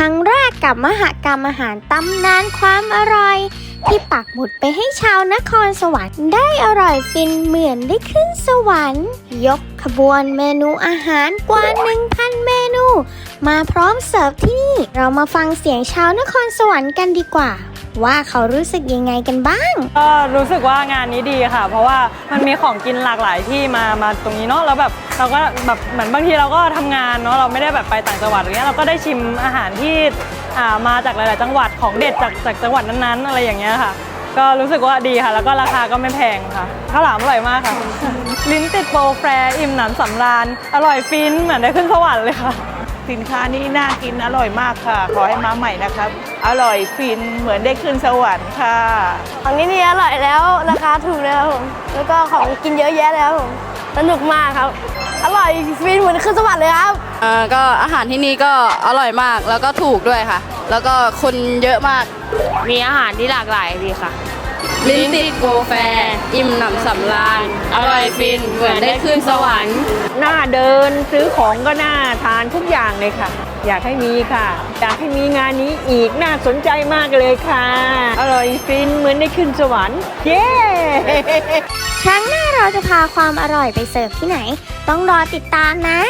รั้งแรกกับมหกรรมอาหารตำนานความอร่อย ที่ปักหมุดไปให้ชาวนครสวรรค์ได้อร่อยฟินเหมือนได้ขึ้นสวรรค์ ยกขบวนเมนูอาหารกว่า 1,000 เมนู มาพร้อมเสิร์ฟที่นี่ เรามาฟังเสียงชาวนครสวรรค์กันดีกว่า ว่าเขารู้สึกยังไงกันบ้าง ก็รู้สึกว่างานนี้ดีค่ะ เพราะว่ามันมีของกินหลากหลายที่มามาตรงนี้เนาะแล้วแบบเราก็แบบเหมือนบางทีเราก็ทำงานเนาะเราไม่ได้แบบไปต่างจังหวัดอย่างเงี้ยเราก็ได้ชิมอาหารที่อ่ามาจากหลาย ๆ จังหวัดของเด็ดจากจากจังหวัดนั้น ๆ อะไรอย่างเงี้ยค่ะ ก็รู้สึกว่าดีค่ะ แล้วก็ราคาก็ไม่แพงค่ะข้าวหลามอร่อยมากค่ะ ลิ้นติดโปรแฟร์อิ่มหนำสำราญอร่อยฟินเหมือนได้ขึ้นสวรรค์เลยค่ะ สินค้านี้น่ากินอร่อยมากค่ะ ขอให้มาใหม่นะครับ อร่อยฟินเหมือนได้ขึ้นสวรรค์ค่ะ ของที่นี่อร่อยแล้วราคาถูกแล้วครับผมแล้วก็ของกินเยอะแยะแล้วครับผมสนุกมากครับ อร่อยฟินเหมือนขึ้นสวรรค์เลยครับ เอ่อก็อาหารที่นี่ก็อร่อยมากแล้วก็ถูกด้วยค่ะ แล้วก็คนเยอะมาก มีอาหารที่หลากหลายดีค่ะ ลิ้นติดโกแฟร์อิ่มหนำสำราญ อร่อยฟิน เหมือนได้ขึ้นสวรรค์ หน้าเดินซื้อของก็น่าทานทุกอย่างเลยค่ะ อยากให้มีค่ะ อยากให้มีงานนี้อีกน่าสนใจมากเลยค่ะ อร่อยฟินเหมือนได้ขึ้นสวรรค์ เย้ ครั้งหน้าเราจะพาความอร่อยไปเสิร์ฟที่ไหน ต้องรอติดตามนะ